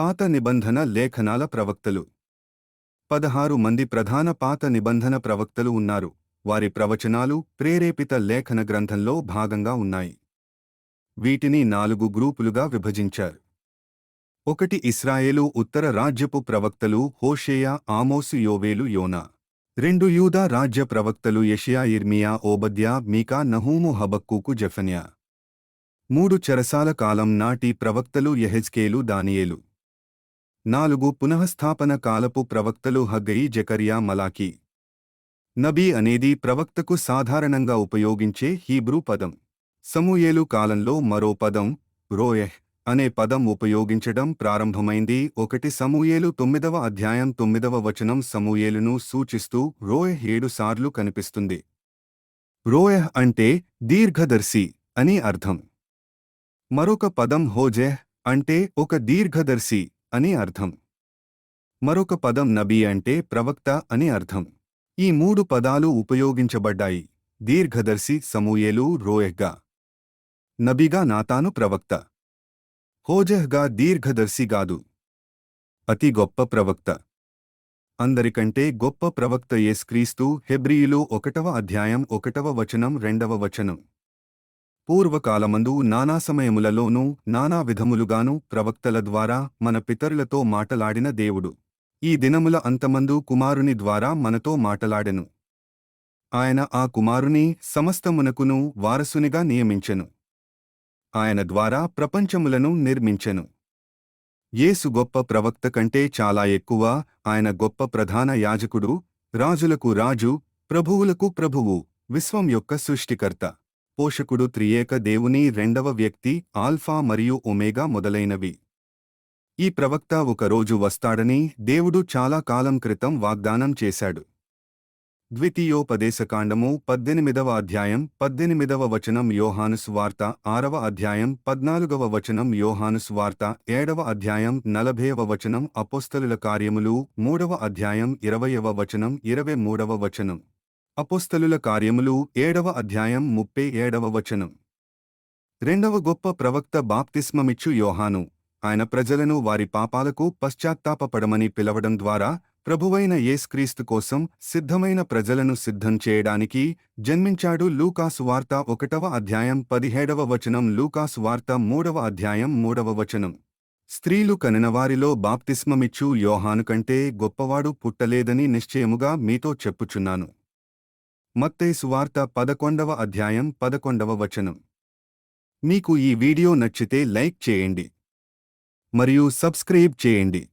పాత నిబంధన లేఖనాల ప్రవక్తలు. పదహారు మంది ప్రధాన పాత నిబంధన ప్రవక్తలు ఉన్నారు. వారి ప్రవచనాలు ప్రేరేపిత లేఖన గ్రంథంలో భాగంగా ఉన్నాయి. వీటిని నాలుగు గ్రూపులుగా విభజించారు. ఒకటి ఇస్రాయేలు ఉత్తర రాజ్యపు ప్రవక్తలు హోషేయ ఆమోసు యోవేలు యోనా. రెండు యూదా రాజ్య ప్రవక్తలు యషియా ఇర్మియా ఓబద్యా మీకా నహూము హబక్కుకు జఫన్యా. మూడు చెరసాల కాలం నాటి ప్రవక్తలు యహెజ్కేలు దానియేలు. నాలుగు పునఃస్థాపన కాలపు ప్రవక్తలు హగ్గయి జకరియా మలాకి నబీ అనేది ప్రవక్తకు సాధారణంగా ఉపయోగించే హీబ్రూ పదం. సమూయేలు కాలంలో మరో పదం రోయెహ్ అనే పదం ఉపయోగించడం ప్రారంభమైంది. ఒకటి సమూయేలు తొమ్మిదవ అధ్యాయం తొమ్మిదవ వచనం సమూయేలును సూచిస్తూ రోయెహ్ ఏడుసార్లు కనిపిస్తుంది. రోయెహ్ అంటే దీర్ఘదర్శి అని అర్థం. మరొక పదం హోజెహ్ అంటే ఒక దీర్ఘదర్శి. అని అర్థం. మరొక పదం నబీ అంటే ప్రవక్త అని అర్థం. ఈ మూడు పదాలు ఉపయోగించబడ్డాయి. దీర్ఘదర్శి సమూయేలు రోయెహ్గా. నబీగా నాతాను ప్రవక్త. హోజెహ్గా దీర్ఘదర్శిగాదు అతి గొప్ప ప్రవక్త. అందరికంటే గొప్ప ప్రవక్త యేస్క్రీస్తు హెబ్రియులు ఒకటవ అధ్యాయం ఒకటవ వచనం రెండవ వచనం. పూర్వకాలమందు నానా సమయములలోనూ నానా విధములుగాను ప్రవక్తల ద్వారా మన పితరులతో మాటలాడిన దేవుడు. ఈ దినముల అంతమందు కుమారుని ద్వారా మనతో మాటలాడెను. ఆయన ఆ కుమారుని సమస్తమునకును వారసునిగా నియమించెను. ఆయన ద్వారా ప్రపంచములను నిర్మించెను. యేసు గొప్ప ప్రవక్త కంటే చాలా ఎక్కువ ఆయన గొప్ప ప్రధాన యాజకుడు రాజులకు రాజు ప్రభువులకు ప్రభువు విశ్వం యొక్క సృష్టికర్త. పోషకుడు త్రియేక దేవుని రెండవ వ్యక్తి ఆల్ఫా మరియు ఒమేగా మొదలైనవి. ఈ ప్రవక్త ఒకరోజు వస్తాడని దేవుడు చాలా కాలం క్రితం వాగ్దానం చేశాడు. ద్వితీయోపదేశకాండము పద్దెనిమిదవ అధ్యాయం పద్దెనిమిదవ వచనం యోహానుస్ వార్త ఆరవ అధ్యాయం పద్నాలుగవ వచనం యోహానుస్ వార్త ఏడవ అధ్యాయం నలభైవ వచనం అపోస్తలుల కార్యములు మూడవ అధ్యాయం ఇరవయవ వచనం ఇరవై మూడవ వచనం. అపోస్తలుల కార్యములు ఏడవ అధ్యాయం ముప్పై ఏడవ వచనం. రెండవ గొప్ప ప్రవక్త బాప్తిస్మమిచ్చు యోహాను. ఆయన ప్రజలను వారి పాపాలకు పశ్చాత్తాపపడమని పిలవడం ద్వారా ప్రభువైన యేస్క్రీస్తు కోసం సిద్ధమైన ప్రజలను సిద్ధం చేయడానికి జన్మించాడు లూకాసు వార్త ఒకటవ అధ్యాయం పదిహేడవ వచనం లూకాసు వార్త మూడవ అధ్యాయం మూడవ వచనం. స్త్రీలు కనినవారిలో బాప్తిస్మమిచ్చు యోహాను కంటే గొప్పవాడు పుట్టలేదని నిశ్చయముగా మీతో చెప్పుచున్నాను. మత్తే సువార్త పదకొండవ అధ్యాయం పదకొండవ వచనం. మీకు ఈ వీడియో నచ్చితే లైక్ చేయండి. మరియు సబ్స్క్రైబ్ చేయండి.